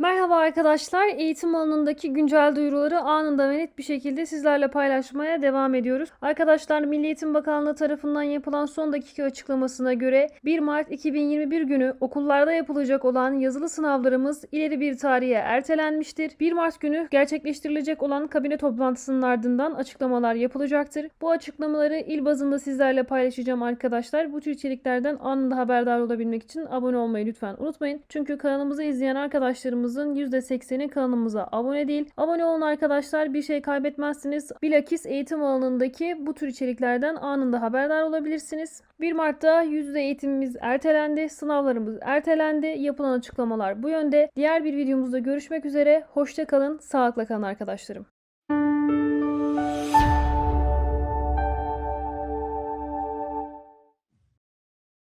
My Merhaba arkadaşlar. Eğitim alanındaki güncel duyuruları anında ve net bir şekilde sizlerle paylaşmaya devam ediyoruz. Arkadaşlar Milli Eğitim Bakanlığı tarafından yapılan son dakika açıklamasına göre 1 Mart 2021 günü okullarda yapılacak olan yazılı sınavlarımız ileri bir tarihe ertelenmiştir. 1 Mart günü gerçekleştirilecek olan kabine toplantısının ardından açıklamalar yapılacaktır. Bu açıklamaları il bazında sizlerle paylaşacağım arkadaşlar. Bu tür içeriklerden anında haberdar olabilmek için abone olmayı lütfen unutmayın. Çünkü kanalımızı izleyen arkadaşlarımızın %80'i kanalımıza abone değil. Abone olun arkadaşlar bir şey kaybetmezsiniz. Bilakis eğitim alanındaki bu tür içeriklerden anında haberdar olabilirsiniz. 1 Mart'ta yüzde eğitimimiz ertelendi, sınavlarımız ertelendi. Yapılan açıklamalar bu yönde. Diğer bir videomuzda görüşmek üzere. Hoşça kalın, sağlıkla kalın arkadaşlarım.